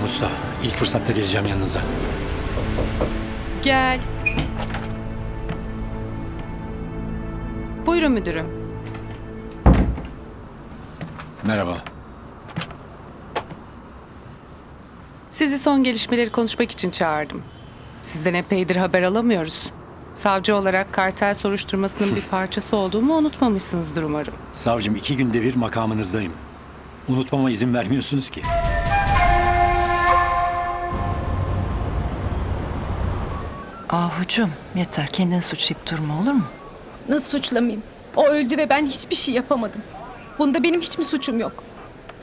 Tamam usta. İlk fırsatta geleceğim yanınıza. Gel. Buyurun müdürüm. Merhaba. Sizi son gelişmeleri konuşmak için çağırdım. Sizden epeydir haber alamıyoruz. Savcı olarak kartel soruşturmasının bir parçası olduğumu unutmamışsınızdır umarım. Savcım iki günde bir makamınızdayım. Unutmama izin vermiyorsunuz ki. Ahucum yeter kendini suçlayıp durma olur mu? Nasıl suçlamayayım? O öldü ve ben hiçbir şey yapamadım. Bunda benim hiç mi suçum yok?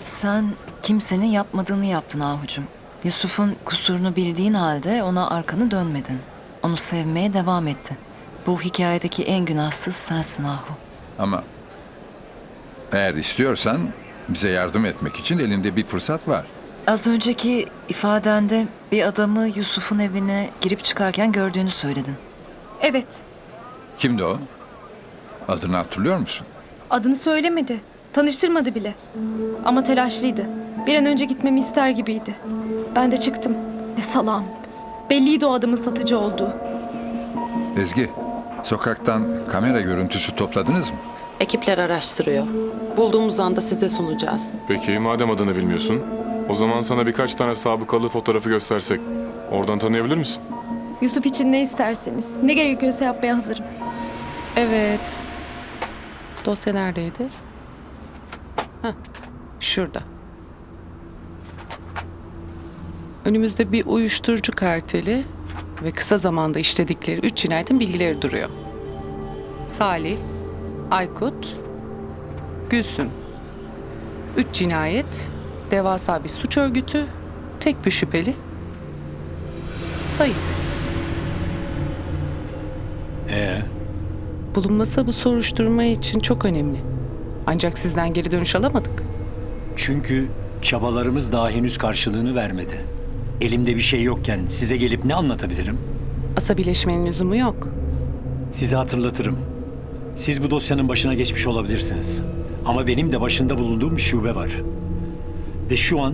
Sen kimsenin yapmadığını yaptın Ahucum. Yusuf'un kusurunu bildiğin halde ona arkanı dönmedin. Onu sevmeye devam ettin. Bu hikayedeki en günahsız sensin Ahu. Ama eğer istiyorsan bize yardım etmek için elinde bir fırsat var. Az önceki ifadende bir adamı Yusuf'un evine girip çıkarken gördüğünü söyledin. Evet. Kimdi o? Adını hatırlıyor musun? Adını söylemedi. Tanıştırmadı bile. Ama telaşlıydı. Bir an önce gitmemi ister gibiydi. Ben de çıktım. Ne salam. Belliydi o adamın satıcı olduğu. Ezgi, sokaktan kamera görüntüsü topladınız mı? Ekipler araştırıyor. Bulduğumuz anda size sunacağız. Peki madem adını bilmiyorsun, o zaman sana birkaç tane sabıkalı fotoğrafı göstersek oradan tanıyabilir misin? Yusuf için ne isterseniz, ne gerekiyorsa yapmaya hazırım. Evet. Dosya neredeydi? Heh, şurada. Önümüzde bir uyuşturucu karteli ve kısa zamanda işledikleri üç cinayetin bilgileri duruyor. Salih, Aykut, Gülsüm. Üç cinayet, devasa bir suç örgütü, tek bir şüpheli, Sait. Ee, Bulunması bu soruşturma için çok önemli. Ancak sizden geri dönüş alamadık. çünkü çabalarımız daha henüz karşılığını vermedi. Elimde bir şey yokken size gelip ne anlatabilirim? Asabileşmenin lüzumu yok. Size hatırlatırım. Siz bu dosyanın başına geçmiş olabilirsiniz. Ama benim de başında bulunduğum bir şube var. Ve şu an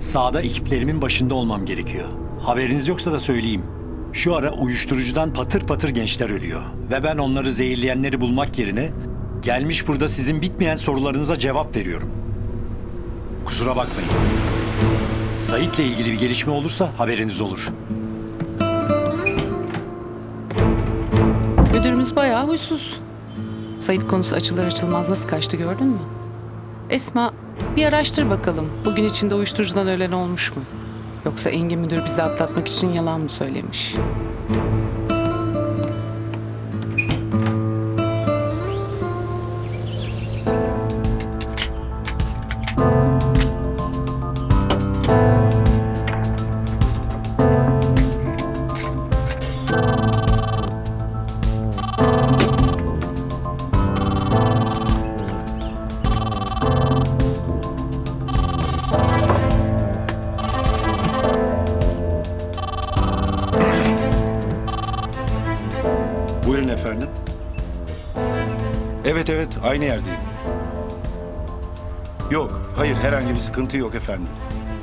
sahada ekiplerimin başında olmam gerekiyor. Haberiniz yoksa da söyleyeyim. Şu ara uyuşturucudan patır patır gençler ölüyor. Ve ben onları zehirleyenleri bulmak yerine gelmiş burada sizin bitmeyen sorularınıza cevap veriyorum. Kusura bakmayın. Sait'le ilgili bir gelişme olursa haberiniz olur. Müdürümüz bayağı huysuz. Sait konusu açılır açılmaz nasıl kaçtı gördün mü? Esma bir araştır bakalım. Bugün içinde uyuşturucudan ölen olmuş mu? Yoksa Engin müdür bizi atlatmak için yalan mı söylemiş? Efendim. Evet evet aynı yerdeyim. Yok hayır herhangi bir sıkıntı yok efendim.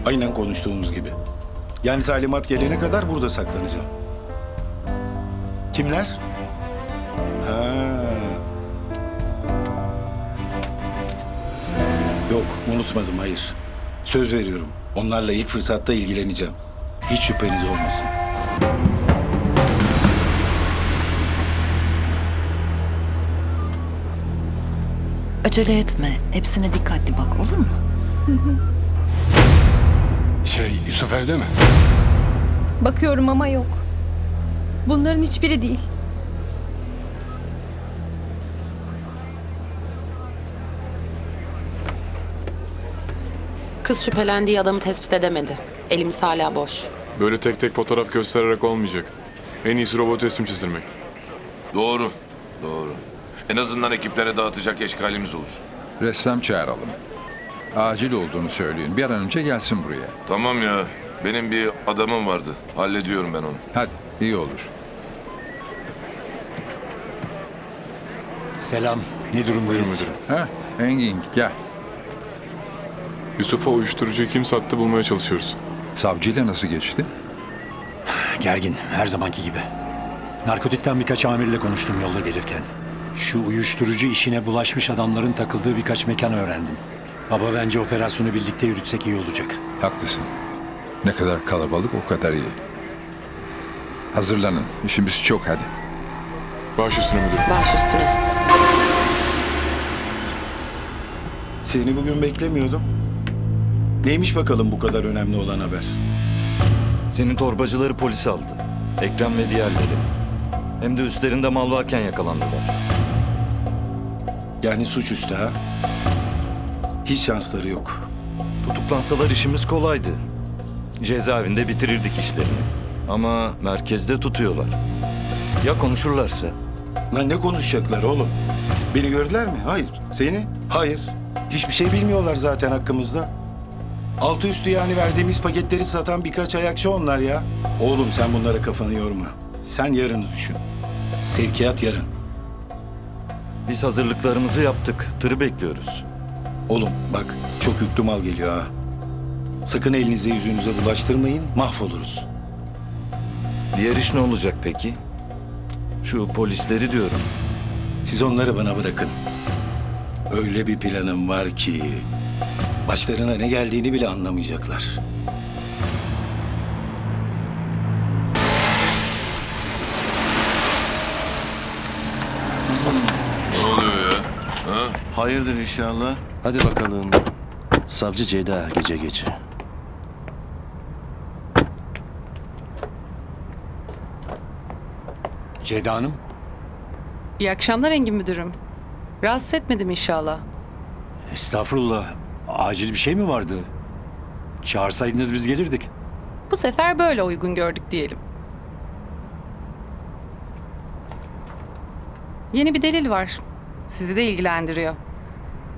Aynen konuştuğumuz gibi. Yani talimat gelene kadar burada saklanacağım. Kimler? Ha. Yok unutmadım hayır. Söz veriyorum. Onlarla ilk fırsatta ilgileneceğim. Hiç şüpheniz olmasın. Acele etme. Hepsine dikkatli bak olur mu? Şey, Yusuf evde mi? Bakıyorum ama yok. Bunların hiçbiri değil. Kız şüphelendiği adamı tespit edemedi. Elimiz hala boş. Böyle tek tek fotoğraf göstererek olmayacak. En iyisi robot resim çizdirmek. Doğru, doğru. En azından ekiplere dağıtacak eşkalimiz olur. Ressam çağıralım. Acil olduğunu söyleyin. Bir an önce gelsin buraya. Tamam ya, benim bir adamım vardı. Hallediyorum ben onu. Hadi, iyi olur. Selam. Ne durumdayız? müdürüm. Ha, Engin gel. Yusuf'a uyuşturucuyu kim sattı bulmaya çalışıyoruz. Savcıyla nasıl geçti? Gergin, her zamanki gibi. Narkotikten birkaç amirle konuştum yolda gelirken. Şu uyuşturucu işine bulaşmış adamların takıldığı birkaç mekan öğrendim. Baba bence operasyonu birlikte yürütsek iyi olacak. Haklısın. Ne kadar kalabalık o kadar iyi. Hazırlanın. İşimiz çok hadi. Baş üstüne müdürüm. Baş üstüne. Seni bugün beklemiyordum. Neymiş bakalım bu kadar önemli olan haber? Senin torbacıları polis aldı. Ekrem ve diğerleri. Hem de üstlerinde mal varken yakalandılar. Yani suçüstü ha? Hiç şansları yok. Tutuklansalar işimiz kolaydı. Cezaevinde bitirirdik işlerini. Ama merkezde tutuyorlar. Ya konuşurlarsa? Lan ne konuşacaklar oğlum? Beni gördüler mi? Hayır. Seni? Hayır. Hiçbir şey bilmiyorlar zaten hakkımızda. Altı üstü yani verdiğimiz paketleri satan birkaç ayakçı onlar ya. Oğlum sen bunlara kafanı yorma. Sen yarını düşün. Sevkiyat yarın. Biz hazırlıklarımızı yaptık. Tırı bekliyoruz. Oğlum bak çok yüklü mal geliyor ha. Sakın elinize yüzünüze bulaştırmayın mahvoluruz. Diğer iş ne olacak peki? Şu polisleri diyorum. Siz onları bana bırakın. Öyle bir planım var ki başlarına ne geldiğini bile anlamayacaklar. Hayırdır inşallah. Hadi bakalım. Savcı Ceyda gece gece. Ceyda Hanım, İyi akşamlar Engin Müdürüm. Rahatsız etmedim inşallah. estağfurullah. Acil bir şey mi vardı? Çağırsaydınız biz gelirdik. Bu sefer böyle uygun gördük diyelim. Yeni bir delil var. Sizi de ilgilendiriyor.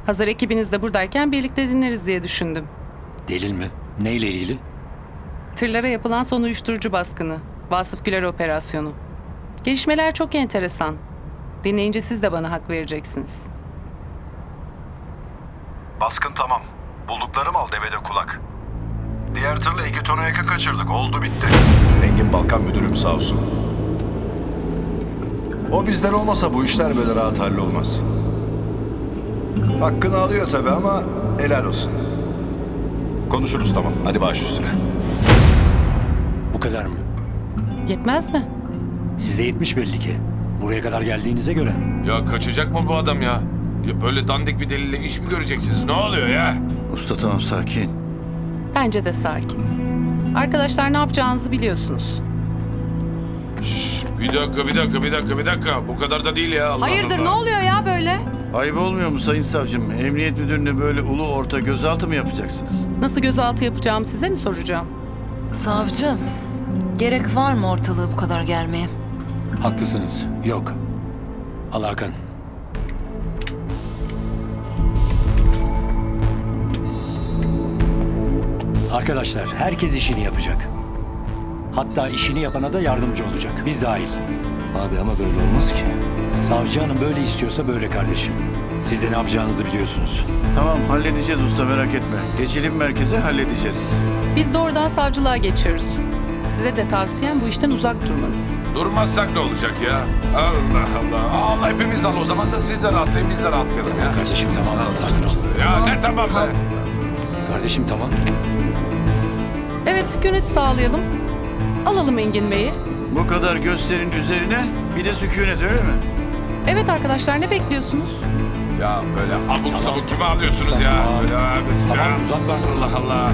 Hazır ekibiniz de buradayken birlikte dinleriz diye düşündüm. Delil mi? Neyle ilgili? Tırlara yapılan son uyuşturucu baskını. Vasıf Güler operasyonu. Gelişmeler çok enteresan. Dinleyince siz de bana hak vereceksiniz. Baskın tamam. Bulduklarım al devede kulak. Diğer tırla iki tonu yaka kaçırdık. Oldu bitti. Engin Balkan müdürüm sağ olsun. O bizden olmasa bu işler böyle rahat hallolmaz. Hakkını alıyor tabii ama helal olsun. Konuşuruz tamam. Hadi baş üstüne. Bu kadar mı? Yetmez mi? Size yetmiş belli ki. Buraya kadar geldiğinize göre. Ya kaçacak mı bu adam ya? ya böyle dandik bir delille iş mi göreceksiniz? Ne oluyor ya? Usta tamam sakin. Bence de sakin. Arkadaşlar ne yapacağınızı biliyorsunuz. Şşş, bir dakika, bir dakika, bir dakika, bir dakika. Bu kadar da değil ya. Allah Hayırdır Allah. ne oluyor ya böyle? Ayıp olmuyor mu sayın savcım? Emniyet müdürüne böyle ulu orta gözaltı mı yapacaksınız? Nasıl gözaltı yapacağımı size mi soracağım? Savcım, gerek var mı ortalığı bu kadar germeye? Haklısınız. Yok. Al Hakan. Arkadaşlar herkes işini yapacak. Hatta işini yapana da yardımcı olacak. Biz dahil. Abi ama böyle olmaz ki. Savcı hanım böyle istiyorsa böyle kardeşim. Siz de ne yapacağınızı biliyorsunuz. Tamam halledeceğiz usta merak etme. Geçelim merkeze halledeceğiz. Biz doğrudan savcılığa geçiyoruz. Size de tavsiyem bu işten uzak durmanız. Durmazsak ne olacak ya? Allah Allah. Allah hepimiz al o zaman da siz de rahatlayın biz de rahatlayalım ya. Kardeşim tamam sakin ol. Ya ne tamam be? Kardeşim tamam. Evet sükunet sağlayalım. Alalım Engin Bey'i. Bu kadar gösterin üzerine bir de sükunet öyle mi? Evet arkadaşlar ne bekliyorsunuz? Ya böyle abuk sabuk kimi alıyorsunuz ya? Tamam. Böyle abi. Tamam. Allah Allah.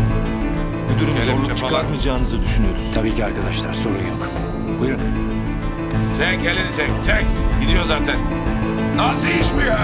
Müdürüm Kelepçe zorluk falan. çıkartmayacağınızı düşünüyoruz. Tabii ki arkadaşlar sorun yok. Buyurun. Çek elini çek çek. Gidiyor zaten. Nasıl iş bu ya?